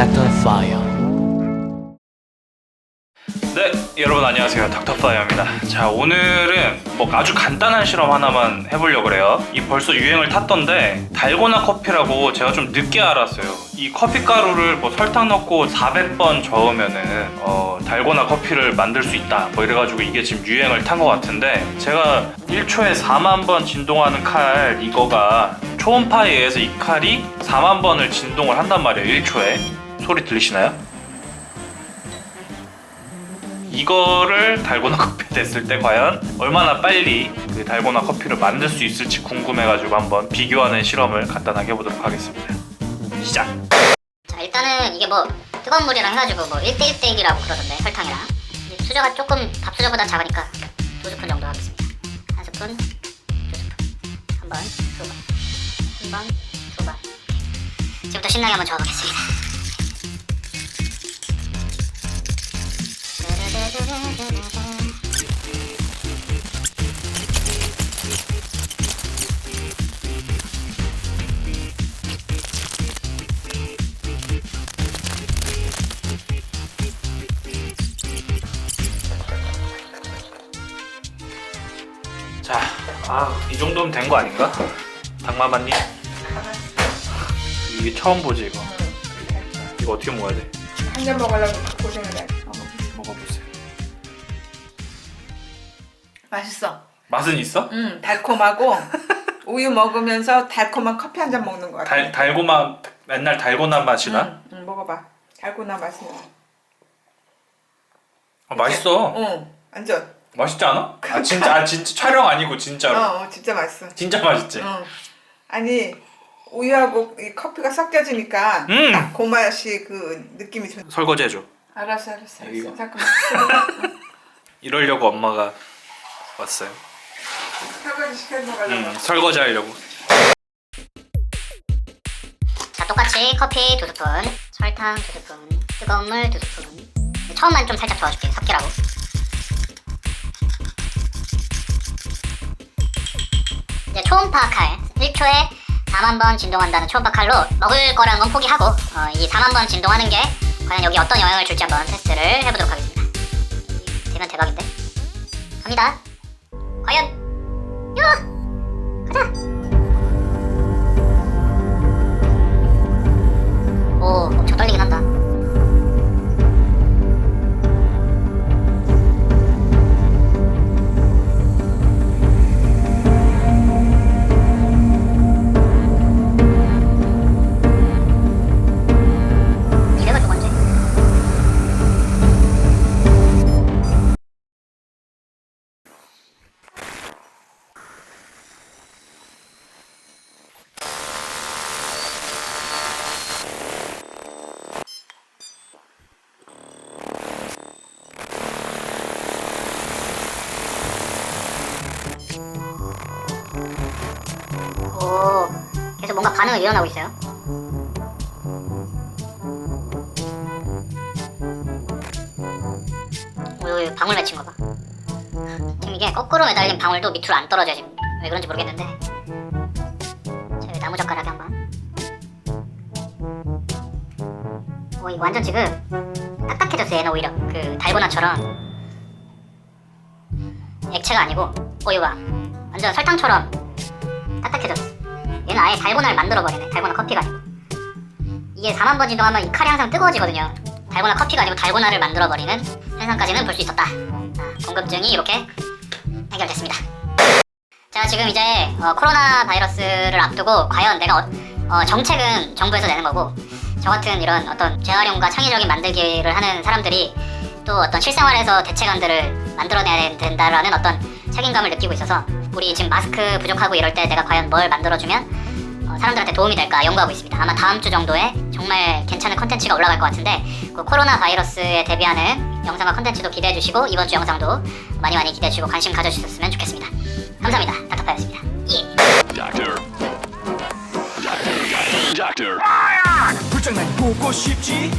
Fire. 네, 여러분 안녕하세요. 닥터파이어입니다. 자, 오늘은 뭐 아주 간단한 실험 하나만 해보려고 그래요. 이 벌써 유행을 탔던데 달고나 커피라고 제가 좀 늦게 알았어요. 이 커피 가루를 뭐 설탕 넣고 400번 저으면은 어, 달고나 커피를 만들 수 있다. 뭐 이래가지고 이게 지금 유행을 탄 것 같은데 제가 1초에 4만 번 진동하는 칼 이거가 초음파에 의해서 이 칼이 4만 번을 진동을 한단 말이에요. 1초에 소리 들리시나요? 이거를 달고나 커피 됐을 때 과연 얼마나 빨리 그 달고나 커피를 만들 수 있을지 궁금해가지고 한번 비교하는 실험을 간단하게 해보도록 하겠습니다. 시작! 자 일단은 이게 뭐 뜨거운 물이랑 해가지고 뭐 1대1 대1이라고 그러던데 설탕이랑. 이 수저가 조금 밥 수저보다 작으니까 두 스푼 정도 하겠습니다. 한 스푼 두 스푼. 한 번 두 번 한 번 두 번. 지금부터 신나게 한번 저어보겠습니다 자, 아, 이 정도면 된 거 아닌가? 당마마님? 이게 처음 보지 이거. 이거 어떻게 먹어야 돼? 한 잔 먹으려고 고생을 해. 맛있어. 맛은 있어? 음, 달콤하고 우유 먹으면서 달콤한 커피 한 잔 먹는 것 같아. 달 달고나 맨날 달고나 맛이 나? 응, 응, 먹어봐. 달고나 맛이 나. 아, 맛있어. 응, 완전. 맛있지 않아? 아 진짜 아 진짜 촬영 아니고 진짜로. 어, 어, 진짜 맛있어. 진짜 맛있지. 응. 아니 우유하고 이 커피가 섞여지니까 음. 딱 그 맛이 그 느낌이 좋. 설거지 해줘. 알았어, 알았어. 알았어. 잠깐만. 이러려고 엄마가 왔어요. 설거지 시켜서 가려고. 음, 설거지 하려고. 자 똑같이 커피 두 스푼 설탕 두 스푼 뜨거운 물 두 스푼 처음만 좀 살짝 저어줄게요 섞이라고 이제 초음파 칼 1초에 4만 번 진동한다는 초음파 칼로 먹을 거라는 건 포기하고 어, 이 4만 번 진동하는 게 과연 여기 어떤 영향을 줄지 한번 테스트를 해보도록 하겠습니다 이 되면 대박인데 갑니다 과연. 야 가자 오, 계속 뭔가 반응을 일어나고 있어요. 오, 방울 맺힌 거 봐. 지금 이게 거꾸로 매달린 방울도 밑으로 안 떨어져 지금. 왜 그런지 모르겠는데. 자, 여기 나무 젓가락에 한번. 오, 이거 완전 지금 딱딱해졌어 얘는 오히려 그 달고나처럼 액체가 아니고 오 이거 봐 완전 설탕처럼 딱딱해졌어. 아예 달고나를 만들어버리네. 달고나 커피가 아니고. 이게 4만 번 진동하면 이 칼이 항상 뜨거워지거든요. 달고나 커피가 아니고 달고나를 만들어버리는 현상까지는 볼 수 있었다. 자, 궁금증이 이렇게 해결됐습니다. 자, 지금 이제 어, 코로나 바이러스를 앞두고 과연 내가 어, 어, 정책은 정부에서 내는 거고 저 같은 이런 어떤 재활용과 창의적인 만들기를 하는 사람들이 또 어떤 실생활에서 대책안들을 만들어내야 된다라는 어떤 책임감을 느끼고 있어서 우리 지금 마스크 부족하고 이럴 때 내가 과연 뭘 만들어주면 어, 사람들한테 도움이 될까 연구하고 있습니다. 아마 다음 주 정도에 정말 괜찮은 컨텐츠가 올라갈 것 같은데 그 코로나 바이러스에 대비하는 영상과 컨텐츠도 기대해 주시고 이번 주 영상도 많이 많이 기대해 주시고 관심 가져주셨으면 좋겠습니다. 감사합니다. 닥터파이였습니다. 예. Doctor. Doctor. Doctor. 불장난 보고 싶지